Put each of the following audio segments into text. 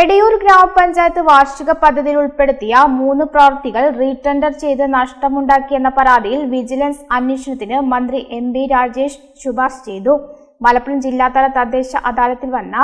എടയൂർ ഗ്രാമപഞ്ചായത്ത് വാർഷിക പദ്ധതിയിൽ ഉൾപ്പെടുത്തിയ മൂന്ന് പ്രവൃത്തികൾ റീടെൻഡർ ചെയ്ത് നഷ്ടമുണ്ടാക്കിയെന്ന പരാതിയിൽ വിജിലൻസ് അന്വേഷണത്തിന് മന്ത്രി എം ബി രാജേഷ് ശുപാർശ ചെയ്തു. മലപ്പുറം ജില്ലാതല തദ്ദേശ അദാലത്തിൽ വന്ന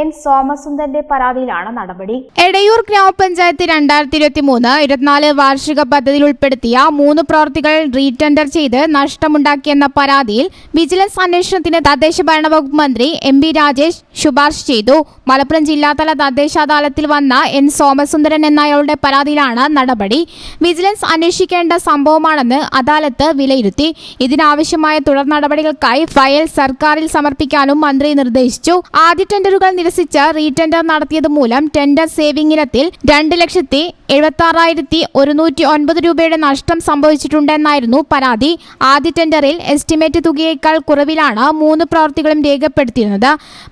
എൻ സോമസുന്ദരന്റെ പരാതിയിലാണ് നടപടി. എടയൂർ ഗ്രാമപഞ്ചായത്ത് രണ്ടായിരത്തി ഇരുപത്തി മൂന്ന് ഇരുപത്തിനാല് വാർഷിക പദ്ധതിയിൽ ഉൾപ്പെടുത്തിയ മൂന്ന് പ്രവൃത്തികൾ റീടെൻഡർ ചെയ്ത് നഷ്ടമുണ്ടാക്കിയെന്ന പരാതിയിൽ വിജിലൻസ് അന്വേഷണത്തിന് തദ്ദേശ ഭരണ വകുപ്പ് മന്ത്രി എം ബി രാജേഷ് ശുപാർശ ചെയ്തു. മലപ്പുറം ജില്ലാതല തദ്ദേശ അദാലത്തിൽ വന്ന എൻ സോമസുന്ദരൻ എന്നയാളുടെ പരാതിയിലാണ് നടപടി. വിജിലൻസ് അന്വേഷിക്കേണ്ട സംഭവമാണെന്ന് അദാലത്ത് വിലയിരുത്തി. ഇതിനാവശ്യമായ തുടർ നടപടികൾക്കായി ഫയൽ സർക്കാരിൽ സമർപ്പിക്കാനും മന്ത്രി നിർദ്ദേശിച്ചു. ആദ്യ ടെൻഡറുകൾ നിരസിച്ച് റീടെൻഡർ നടത്തിയത് മൂലം ടെൻഡർ സേവിംഗ് ഇനത്തിൽ രണ്ട് ലക്ഷത്തി എഴുപത്തി ആറായിരത്തി ഒരുന്നൂറ്റി ഒൻപത് രൂപയുടെ നഷ്ടം സംഭവിച്ചിട്ടുണ്ടെന്നായിരുന്നു പരാതി. ആദ്യ ടെൻഡറിൽ എസ്റ്റിമേറ്റ് തുകയേക്കാൾ കുറവിലാണ് മൂന്ന് പ്രവൃത്തികളും രേഖപ്പെടുത്തിയിരുന്നത്.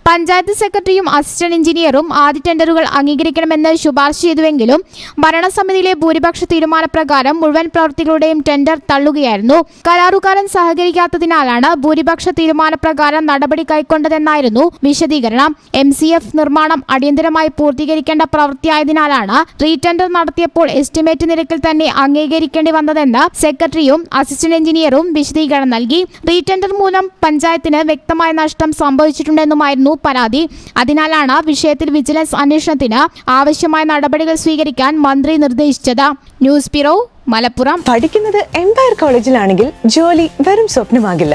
പഞ്ചായത്ത് സെക്രട്ടറിയും അസിസ്റ്റന്റ് എഞ്ചിനീയറും ആദ്യ ടെൻഡറുകൾ അംഗീകരിക്കണമെന്ന് ശുപാർശ ചെയ്തുവെങ്കിലും ഭരണസമിതിയിലെ ഭൂരിപക്ഷ തീരുമാനപ്രകാരം മുഴുവൻ പ്രവൃത്തികളുടെയും ടെൻഡർ തള്ളുകയായിരുന്നു. കരാറുകാരൻ സഹകരിക്കാത്തതിനാലാണ് ഭൂരിപക്ഷ തീരുമാനപ്രകാരം നടപടി കൈക്കൊണ്ടതെന്നായിരുന്നു വിശദീകരണം. എം സി എഫ് നിർമ്മാണം അടിയന്തരമായി പൂർത്തീകരിക്കേണ്ട പ്രവൃത്തിയായതിനാലാണ് റീടെൻഡർ നടത്തിയപ്പോൾ എസ്റ്റിമേറ്റ് നിരക്കിൽ തന്നെ അംഗീകരിക്കേണ്ടി വന്നതെന്ന് സെക്രട്ടറിയും അസിസ്റ്റന്റ് എഞ്ചിനീയറും വിശദീകരണം നൽകി. റീടെൻഡർ മൂലം പഞ്ചായത്തിന് വ്യക്തമായ നഷ്ടം സംഭവിച്ചിട്ടുണ്ടെന്നുമായിരുന്നു പരാതി. അതിനാലാണ് വിഷയത്തിൽ വിജിലൻസ് അന്വേഷണത്തിന് ആവശ്യമായ നടപടികൾ സ്വീകരിക്കാൻ മന്ത്രി നിർദ്ദേശിച്ചത്. News bureau Malappuram. പഠിക്കുന്നത് എംപയർ കോളേജിലാണെങ്കിൽ ജോലി വെറും സ്വപ്നമാകില്ല.